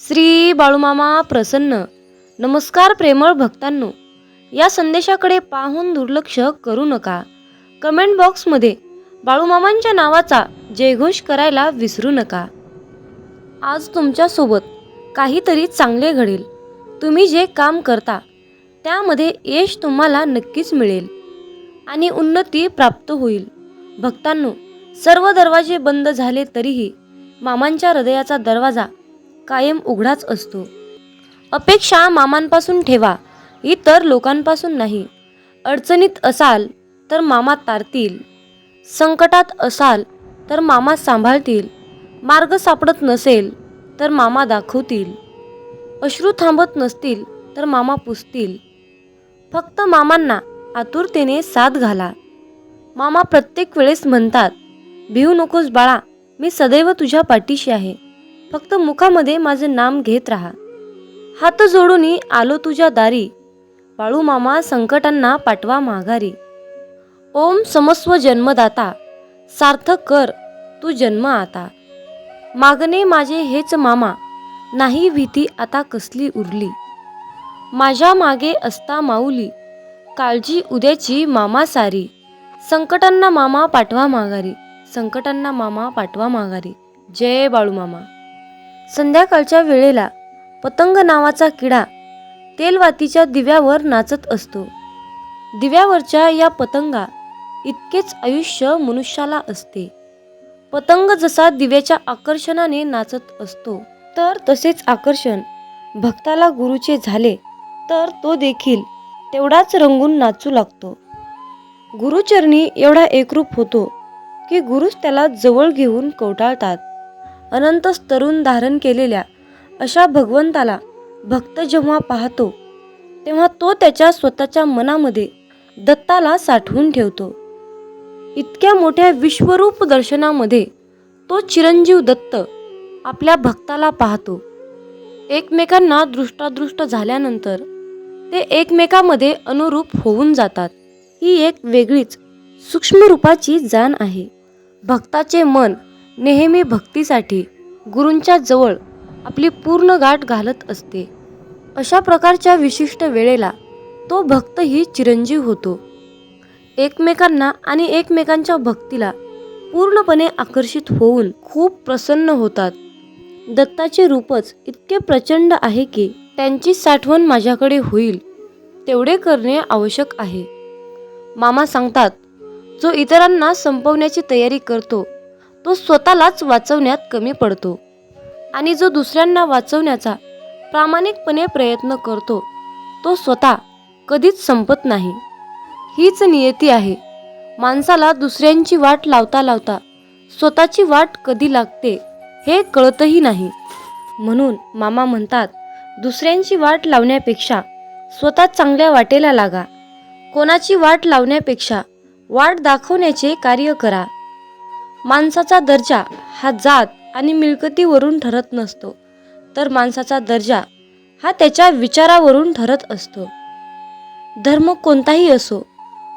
श्री बाळूमामा प्रसन्न. नमस्कार प्रेमळ भक्तांनो. या संदेशाकडे पाहून दुर्लक्ष करू नका. कमेंट बॉक्समध्ये बाळूमामांच्या नावाचा जयघोष करायला विसरू नका. आज तुमच्यासोबत काहीतरी चांगले घडेल. तुम्ही जे काम करता त्यामध्ये यश तुम्हाला नक्कीच मिळेल आणि उन्नती प्राप्त होईल. भक्तांनो सर्व दरवाजे बंद झाले तरीही मामांच्या हृदयाचा दरवाजा कायम उघडाच असतो. अपेक्षा मामांपासून ठेवा इतर लोकांपासून नाही. अडचणीत असाल तर मामा तारतील. संकटात असाल तर मामा सांभाळतील. मार्ग सापडत नसेल तर मामा दाखवतील. अश्रू थांबत नसतील तर मामा पुसतील. फक्त मामांना आतुरतेने साथ घाला. मामा प्रत्येक वेळेस म्हणतात भिऊ नकोस बाळा मी सदैव तुझ्या पाठीशी आहे. फक्त मुखामध्ये माझे नाम घेत राहा. हात जोडूनी आलो तुझ्या दारी. बाळू मामा संकटांना पाठवा माघारी. ओम समस्व जन्मदाता. सार्थक कर तू जन्म आता. मागणे माझे हेच मामा. नाही भीती आता कसली उरली. माझ्या मागे असता माऊली. काळजी उद्याची मामा सारी. संकटांना मामा पाठवा माघारी. संकटांना मामा पाठवा माघारी. जय बाळू मामा. संध्याकाळच्या वेळेला पतंग नावाचा किडा तेलवातीच्या दिव्यावर नाचत असतो. दिव्यावरच्या या पतंगा इतकेच आयुष्य मनुष्याला असते. पतंग जसा दिव्याच्या आकर्षणाने नाचत असतो तर तसेच आकर्षण भक्ताला गुरुचे झाले तर तो देखील तेवढाच रंगून नाचू लागतो. गुरुचरणी एवढा एकरूप होतो की गुरुच त्याला जवळ घेऊन कवटाळतात. अनंत तरुण धारण केलेल्या अशा भगवंताला भक्त जेव्हा पाहतो तेव्हा तो त्याच्या स्वतःच्या मनामध्ये दत्ताला साठवून ठेवतो. इतक्या मोठ्या विश्वरूप दर्शनामध्ये तो चिरंजीव दत्त आपल्या भक्ताला पाहतो. एकमेकांना दृष्टादृष्ट झाल्यानंतर ते एकमेकामध्ये अनुरूप होऊन जातात. ही एक वेगळीच सूक्ष्म रूपाची जाण आहे. भक्ताचे मन नेहमी भक्तीसाठी गुरूंच्या जवळ आपली पूर्ण गाठ घालत असते. अशा प्रकारच्या विशिष्ट वेळेला तो भक्तही चिरंजीव होतो. एकमेकांना आणि एकमेकांच्या भक्तीला पूर्णपणे आकर्षित होऊन खूप प्रसन्न होतात. दत्ताचे रूपच इतके प्रचंड आहे की त्यांची साठवण माझ्याकडे होईल तेवढे करणे आवश्यक आहे. मामा सांगतात जो इतरांना संपवण्याची तयारी करतो तो स्वतःलाच वाचवण्यात कमी पडतो. आणि जो दुसऱ्यांना वाचवण्याचा प्रामाणिकपणे प्रयत्न करतो तो स्वतः कधीच संपत नाही. हीच नियती आहे. माणसाला दुसऱ्यांची वाट लावता लावता स्वतःची वाट कधी लागते हे कळतही नाही. म्हणून मामा म्हणतात दुसऱ्यांची वाट लावण्यापेक्षा स्वतः चांगल्या वाटेला लागा. कोणाची वाट लावण्यापेक्षा वाट दाखवण्याचे कार्य करा. माणसाचा दर्जा हा जात आणि मिळकतीवरून ठरत नसतो. तर माणसाचा दर्जा हा त्याच्या विचारावरून ठरत असतो. धर्म कोणताही असो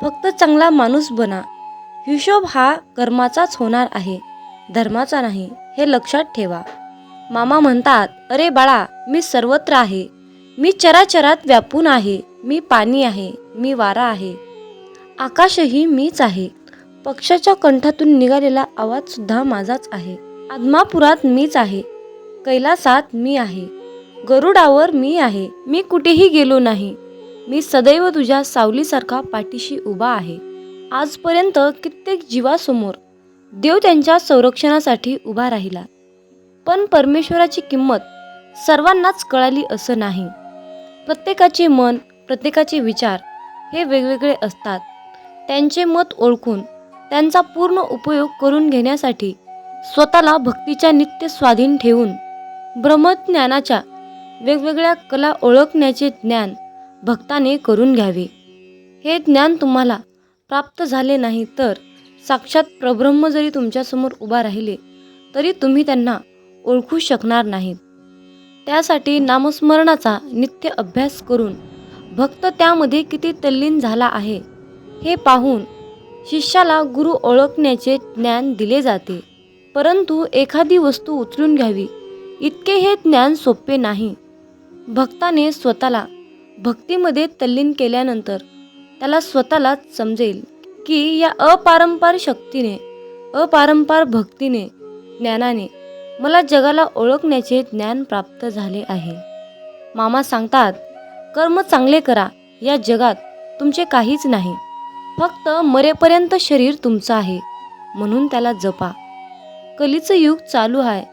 फक्त चांगला माणूस बना. हिशोब हा कर्माचाच होणार आहे धर्माचा नाही हे लक्षात ठेवा. मामा म्हणतात अरे बाळा मी सर्वत्र आहे. मी चराचरात व्यापून आहे. मी पाणी आहे. मी वारा आहे. आकाशही मीच आहे. पक्षाच्या कंठातून निघालेला आवाज सुद्धा माझाच आहे. आदमापुरात मीच आहे. कैलासात मी आहे. गरुडावर मी आहे. मी कुठेही गेलो नाही. मी सदैव तुझ्या सावलीसारखा पाठीशी उभा आहे. आजपर्यंत कित्येक जीवासमोर देव त्यांच्या संरक्षणासाठी उभा राहिला. पण परमेश्वराची किंमत सर्वांनाच कळाली असं नाही. प्रत्येकाचे मन प्रत्येकाचे विचार हे वेगवेगळे असतात. त्यांचे मत ओळखून त्यांचा पूर्ण उपयोग करून घेण्यासाठी स्वतःला भक्तीच्या नित्य स्वाधीन ठेवून ब्रह्मज्ञानाच्या वेगवेगळ्या कला ओळखण्याचे ज्ञान भक्ताने करून घ्यावे. हे ज्ञान तुम्हाला प्राप्त झाले नाही तर साक्षात प्रब्रह्म जरी तुमच्यासमोर उभा राहिले तरी तुम्ही त्यांना ओळखू शकणार नाहीत. त्यासाठी नामस्मरणाचा नित्य अभ्यास करून भक्त त्यामध्ये किती तल्लीन झाला आहे हे पाहून शिष्याला गुरु ओळखण्याचे ज्ञान दिले जाते. परंतु एखादी वस्तू उचलून घ्यावी. इतके हे ज्ञान सोपे नाही. भक्ताने स्वतःला भक्तीमध्ये तल्लीन केल्यानंतर त्याला स्वतःलाच समजेल की या अपारंपार शक्तीने अपारंपार भक्तीने ज्ञानाने मला जगाला ओळखण्याचे ज्ञान प्राप्त झाले आहे. मामा सांगतात कर्म चांगले करा. या जगात तुमचे काहीच नाही. फक्त मरेपर्यंत शरीर तुमचं आहे म्हणून त्याला जपा. कलीचं युग चालू आहे.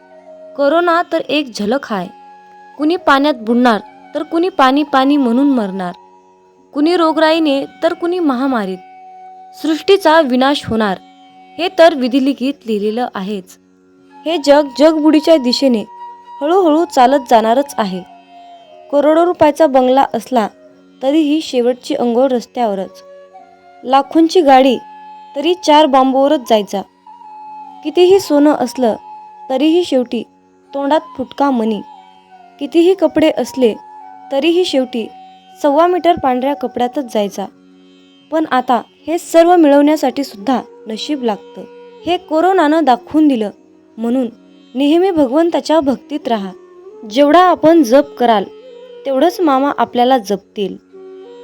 करोना तर एक झलक आहे. कुणी पाण्यात बुडणार तर कुणी पाणी पाणी म्हणून मरणार. कुणी रोगराईने तर कुणी महामारीत. सृष्टीचा विनाश होणार हे तर विधिलिखित लिहिलेलं आहेच. हे जग जगबुडीच्या दिशेने हळूहळू चालत जाणारच आहे. करोडो रुपयाचा बंगला असला तरीही शेवटची अंघोळ रस्त्यावरच. लाखोंची गाडी तरी चार बांबूवरच जायचा. कितीही सोनं असलं तरीही शेवटी तोंडात फुटका मनी. कितीही कपडे असले तरीही शेवटी सव्वा मीटर पांढऱ्या कपड्यातच जायचा. पण आता हे सर्व मिळवण्यासाठी सुद्धा नशीब लागतं. हे कोरोनानं दाखवून दिलं म्हणून नेहमी भगवंताच्या भक्तीत राहा. जेवढा आपण जप कराल तेवढंच मामा आपल्याला जपतील.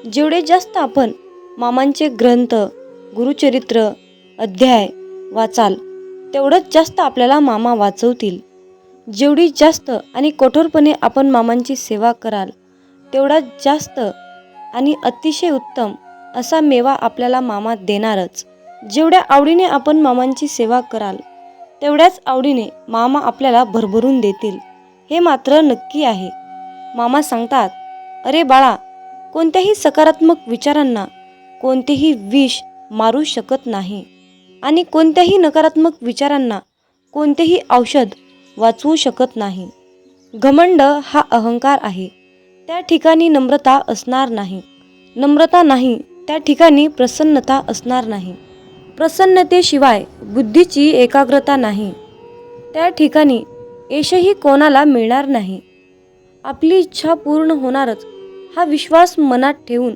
जेवढे जास्त आपण मामांचे ग्रंथ गुरुचरित्र अध्याय वाचाल. तेवढंच जास्त आपल्याला मामा वाचवतील. जेवढी जास्त आणि कठोरपणे आपण मामांची सेवा कराल तेवढा जास्त आणि अतिशय उत्तम असा मेवा आपल्याला मामा देणारच. जेवढ्या आवडीने आपण मामांची सेवा कराल तेवढ्याच आवडीने मामा आपल्याला भरभरून देतील. हे मात्र नक्की आहे. मामा सांगतात अरे बाळा कोणत्याही सकारात्मक विचारांना कोणतेही विष मारू शकत नाही. आणि कोणत्याही नकारात्मक विचारांना कोणतेही औषध वाचवू शकत नाही. घमंड हा अहंकार आहे. त्या ठिकाणी नम्रता असणार नाही. नम्रता नाही त्या ठिकाणी प्रसन्नता असणार नाही. प्रसन्नतेशिवाय बुद्धीची एकाग्रता नाही. त्या ठिकाणी यशही कोणाला मिळणार नाही. आपली इच्छा पूर्ण होणारच हा विश्वास मनात ठेवून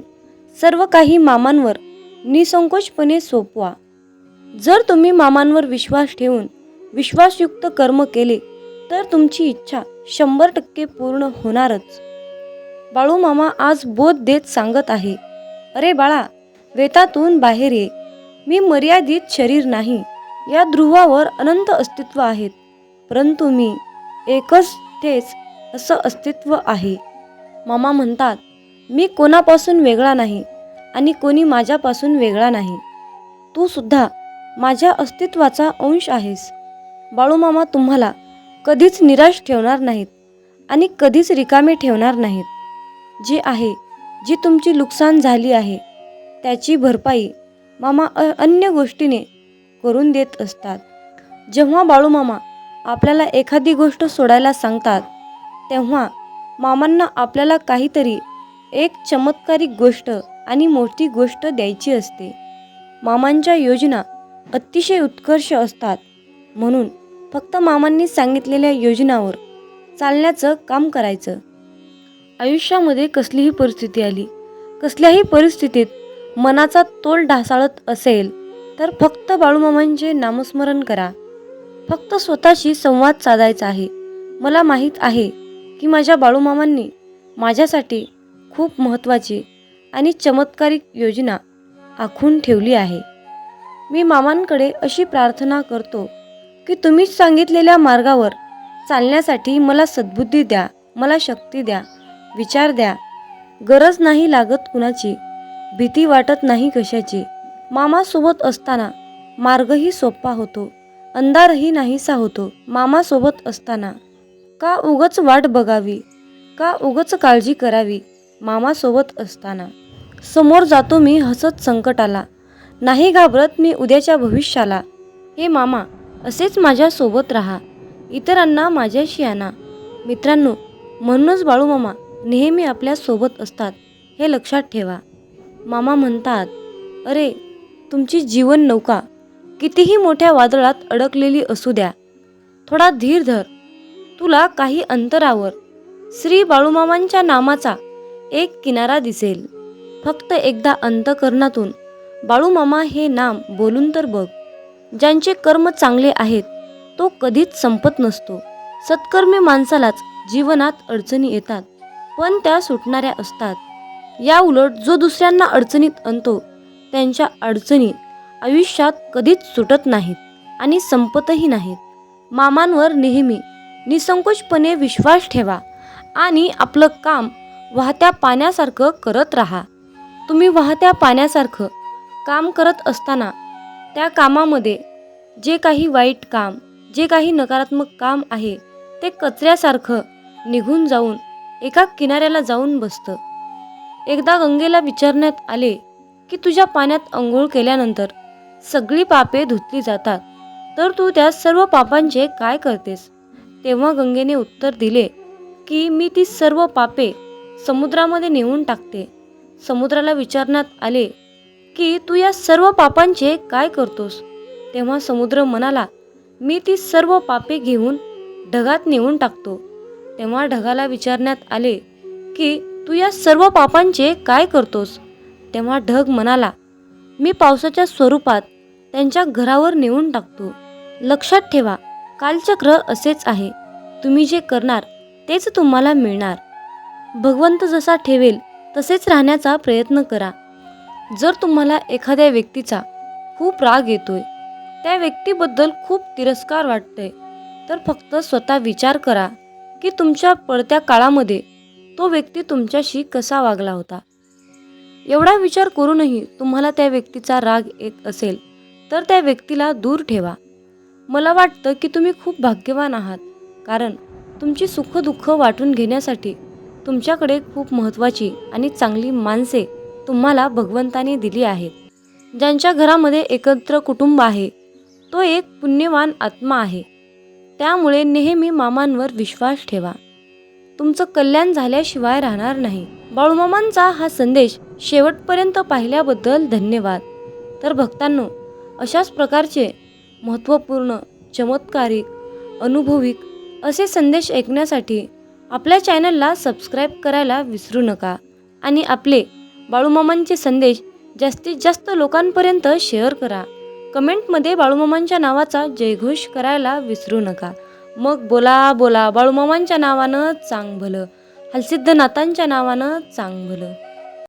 सर्व काही मामांवर निसंकोचपणे सोपवा. जर तुम्ही मामांवर विश्वास ठेवून विश्वासयुक्त कर्म केले तर तुमची इच्छा शंभर टक्के पूर्ण होणारच. बाळू मामा आज बोध देत सांगत आहे अरे बाळा वेतातून बाहेर ये. मी मर्यादित शरीर नाही. या ध्रुवावर अनंत अस्तित्व आहेत. परंतु मी एकच तेच असं अस्तित्व आहे. मामा म्हणतात मी कोणापासून वेगळा नाही आणि कोणी माझ्यापासून वेगळा नाही. तू सुद्धा माझ्या अस्तित्वाचा अंश आहेस. बाळूमामा तुम्हाला कधीच निराश ठेवणार नाहीत आणि कधीच रिकामे ठेवणार नाहीत. जे आहे जी तुमची नुकसान झाली आहे त्याची भरपाई मामा अ- अन्य गोष्टीने करून देत असतात. जेव्हा बाळूमामा आपल्याला एखादी गोष्ट सोडायला सांगतात तेव्हा मामांना आपल्याला काहीतरी एक चमत्कारिक गोष्ट आणि मोठी गोष्ट द्यायची असते. मामांच्या योजना अतिशय उत्कर्ष असतात. म्हणून फक्त मामांनी सांगितलेल्या योजनावर चालण्याचं काम करायचं. आयुष्यामध्ये कसलीही परिस्थिती आली कसल्याही परिस्थितीत मनाचा तोल ढासाळत असेल तर फक्त बाळूमामांचे नामस्मरण करा. फक्त स्वतःशी संवाद साधायचा आहे. मला माहीत आहे की माझ्या बाळूमामांनी माझ्यासाठी खूप महत्त्वाची आणि चमत्कारिक योजना आखून ठेवली आहे. मी मामांकडे अशी प्रार्थना करतो की तुम्ही सांगितलेल्या मार्गावर चालण्यासाठी मला सद्बुद्धी द्या मला शक्ती द्या विचार द्या. गरज नाही लागत कुणाची भीती वाटत नाही कशाची. मामासोबत असताना मार्गही सोपा होतो अंधारही नाहीसा होतो. मामासोबत असताना का उगच वाट बघावी का उगच काळजी करावी मामासोबत असताना. समोर जातो मी हसत संकटाला. नाही घाबरत मी उद्याच्या भविष्याला. हे मामा असेच माझ्यासोबत राहा. इतरांना माझ्याशी आणा. मित्रांनो म्हणूनच बाळूमामा नेहमी आपल्यासोबत असतात हे लक्षात ठेवा. मामा म्हणतात अरे तुमची जीवन नौका. कितीही मोठ्या वादळात अडकलेली असू द्या. थोडा धीर धर. तुला काही अंतरावर. श्री बाळूमामांच्या नामाचा एक किनारा दिसेल. फक्त एकदा अंतकरणातून बाळूमामा हे नाम बोलून तर बघ. ज्यांचे कर्म चांगले आहेत तो कधीच संपत नसतो. सत्कर्मी माणसालाच जीवनात अडचणी येतात पण त्या सुटणाऱ्या असतात. या उलट जो दुसऱ्यांना अडचणीत आणतो त्यांच्या अडचणी आयुष्यात कधीच सुटत नाहीत आणि संपतही नाहीत. मामांवर नेहमी निसंकोचपणे विश्वास ठेवा आणि आपलं काम वाहत्या पाण्यासारखं करत राहा. तुम्ही वाहत्या पाण्यासारखं काम करत असताना त्या कामामध्ये जे काही वाईट काम जे काही नकारात्मक काम आहे ते कचऱ्यासारखं निघून जाऊन एका किनाऱ्याला जाऊन बसतं. एकदा गंगेला विचारण्यात आले की तुझ्या पाण्यात आंघोळ केल्यानंतर सगळी पापे धुतली जातात तर तू त्या सर्व पापांचे काय करतेस? तेव्हा गंगेने उत्तर दिले की मी ती सर्व पापे समुद्रामध्ये नेऊन टाकते. समुद्राला विचारण्यात आले की तू या सर्व पापांचे काय करतोस? तेव्हा समुद्र म्हणाला मी ती सर्व पापे घेऊन ढगात नेऊन टाकतो. तेव्हा ढगाला विचारण्यात आले की तू या सर्व पापांचे काय करतोस? तेव्हा ढग म्हणाला मी पावसाच्या स्वरूपात त्यांच्या घरावर नेऊन टाकतो. लक्षात ठेवा कालचक्र असेच आहे. तुम्ही जे करणार तेच तुम्हाला मिळणार. भगवंत जसा ठेवेल तसेच राहण्याचा प्रयत्न करा. जर तुम्हाला एखाद्या व्यक्तीचा खूप राग येतोय त्या व्यक्तीबद्दल खूप तिरस्कार वाटतंय तर फक्त स्वतः विचार करा की तुमच्या पडत्या काळामध्ये तो व्यक्ती तुमच्याशी कसा वागला होता. एवढा विचार करूनही तुम्हाला त्या व्यक्तीचा राग येत असेल तर त्या व्यक्तीला दूर ठेवा. मला वाटतं की तुम्ही खूप भाग्यवान आहात कारण तुमची सुखदुःख वाटून घेण्यासाठी तुमच्याकडे खूप महत्त्वाची आणि चांगली माणसे तुम्हाला भगवंताने दिली आहेत. ज्यांच्या घरामध्ये एकत्र कुटुंब आहे तो एक पुण्यवान आत्मा आहे. त्यामुळे नेहमी मामांवर विश्वास ठेवा. तुमचं कल्याण झाल्याशिवाय राहणार नाही. बाळूमामांचा हा संदेश शेवटपर्यंत पाहिल्याबद्दल धन्यवाद. तर भक्तांनो अशाच प्रकारचे महत्त्वपूर्ण चमत्कारिक अनुभविक असे संदेश ऐकण्यासाठी आपल्या चॅनलला सबस्क्राईब करायला विसरू नका आणि आपले बाळूमामांचे संदेश जास्तीत जास्त लोकांपर्यंत शेअर करा. कमेंटमध्ये बाळूमामांच्या नावाचा जयघोष करायला विसरू नका. मग बोला बोला बाळूमामांच्या नावानं चांग भलं हलसिद्धनाथांच्या नावानं चांग भलं